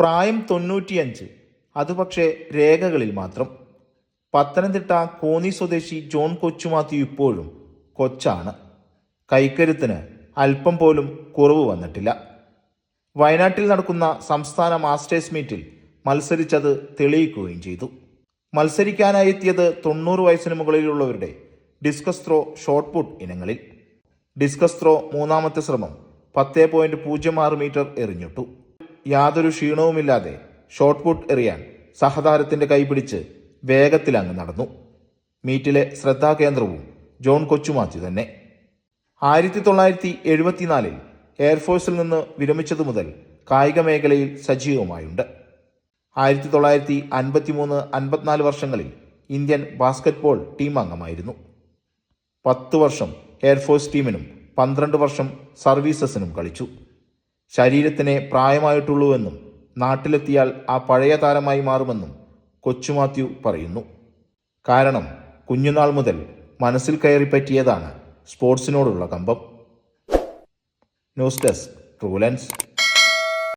പ്രായം തൊണ്ണൂറ്റിയഞ്ച്. അത് പക്ഷേ രേഖകളിൽ മാത്രം. പത്തനംതിട്ട കോന്നി സ്വദേശി ജോൺ കൊച്ചുമാത്യു ഇപ്പോഴും കൊച്ചാണ്. കൈക്കരുത്തിന് അല്പം പോലും കുറവ് വന്നിട്ടില്ല. വയനാട്ടിൽ നടക്കുന്ന സംസ്ഥാന മാസ്റ്റേഴ്സ് മീറ്റിൽ മത്സരിച്ചത് തെളിയിക്കുകയും ചെയ്തു. മത്സരിക്കാനായി എത്തിയത് തൊണ്ണൂറ് വയസ്സിന് മുകളിലുള്ളവരുടെ ഡിസ്കസ് ത്രോ ഷോട്ട് പുട്ട് ഇനങ്ങളിൽ. ഡിസ്കസ് ത്രോ മൂന്നാമത്തെ ശ്രമം പത്ത് പോയിന്റ് പൂജ്യം ആറ് മീറ്റർ എറിഞ്ഞിട്ടു. യാതൊരു ക്ഷീണവുമില്ലാതെ ഷോട്ട് പുട്ട് എറിയാൻ സഹതാരത്തിന്റെ കൈപിടിച്ച് വേഗത്തിൽ അങ്ങ് നടന്നു. മീറ്റിലെ ശ്രദ്ധാകേന്ദ്രവും ജോൺ കൊച്ചുമാച്ചു തന്നെ. ആയിരത്തി തൊള്ളായിരത്തി എഴുപത്തിനാലിൽ എയർഫോഴ്സിൽ നിന്ന് വിരമിച്ചതു മുതൽ കായിക മേഖലയിൽ സജീവമായുണ്ട്. ആയിരത്തി തൊള്ളായിരത്തി അൻപത്തിമൂന്ന് അൻപത്തിനാല് വർഷങ്ങളിൽ ഇന്ത്യൻ ബാസ്കറ്റ്ബോൾ ടീം അംഗമായിരുന്നു. പത്ത് വർഷം എയർഫോഴ്സ് ടീമിനും പന്ത്രണ്ട് വർഷം സർവീസസിനും കളിച്ചു. ശരീരത്തിനെ പ്രായമായിട്ടുള്ളൂവെന്നും നാട്ടിലെത്തിയാൽ ആ പഴയ താരമായി മാറുമെന്നും കൊച്ചുമാത്യു പറയുന്നു. കാരണം കുഞ്ഞുനാൾ മുതൽ മനസ്സിൽ കയറി പറ്റിയതാണ് സ്പോർട്സിനോടുള്ള കമ്പം. News desk ട്രൂലൻസ്.